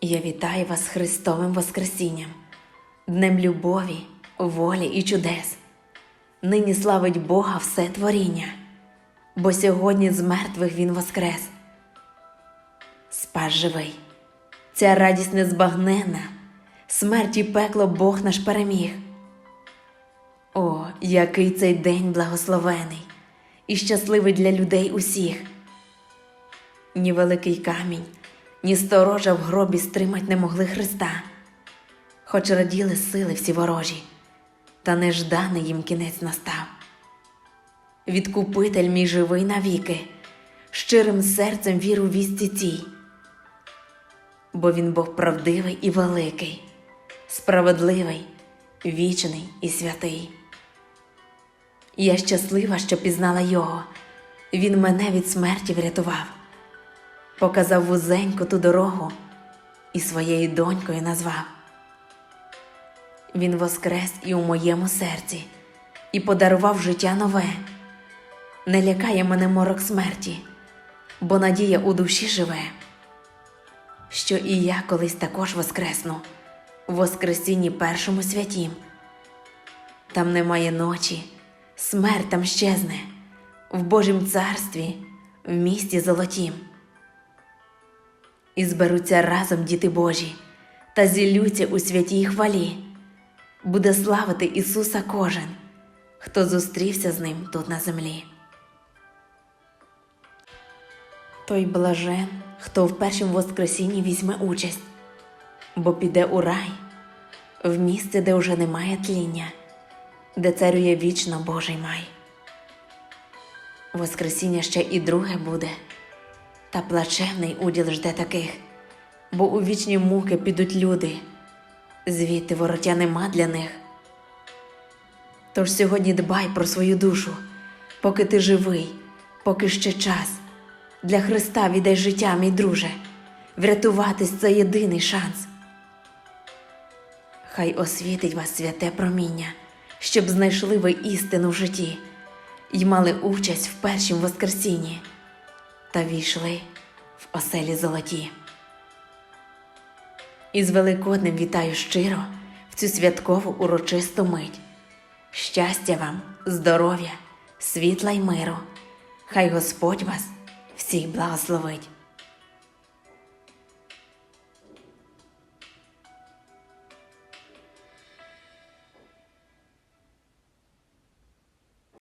Я вітаю вас Христовим Воскресінням, Днем любові, волі і чудес. Нині славить Бога все творіння, бо сьогодні з мертвих Він воскрес. Спас живий, ця радість незбагненна, смерть і пекло Бог наш переміг. О, який цей день благословений і щасливий для людей усіх. Ні великий камінь, ні сторожа в гробі стримать не могли Христа, хоч раділи сили всі ворожі, та нежданий їм кінець настав. Відкупитель мій живий навіки, щирим серцем віру вісті цій, бо він Бог правдивий і великий, справедливий, вічний і святий. Я щаслива, що пізнала його, він мене від смерті врятував показав вузеньку ту дорогу і своєю донькою назвав. Він воскрес і у моєму серці, і подарував життя нове. Не лякає мене морок смерті, бо надія у душі живе, що і я колись також воскресну в Воскресінні першому святім. Там немає ночі, смерть там щезне, в Божім царстві, в місті золотім. І зберуться разом діти Божі та зіллються у святій хвалі. Буде славити Ісуса кожен, хто зустрівся з ним тут на землі. Той блажен, хто в першому Воскресінні візьме участь, бо піде у рай, в місце, де вже немає тління, де царює вічно Божий май. Воскресіння ще і друге буде, та плачевний уділ жде таких, бо у вічні муки підуть люди, звідти вороття нема для них. Тож сьогодні дбай про свою душу, поки ти живий, поки ще час. Для Христа віддай життя, мій друже, врятуватись це єдиний шанс. Хай освітить вас святе проміння, щоб знайшли ви істину в житті й мали участь в першім Воскресінні та війшли в оселі золоті. Із Великоднем вітаю щиро в цю святкову урочисту мить. Щастя вам, здоров'я, світла й миру. Хай Господь вас всіх благословить.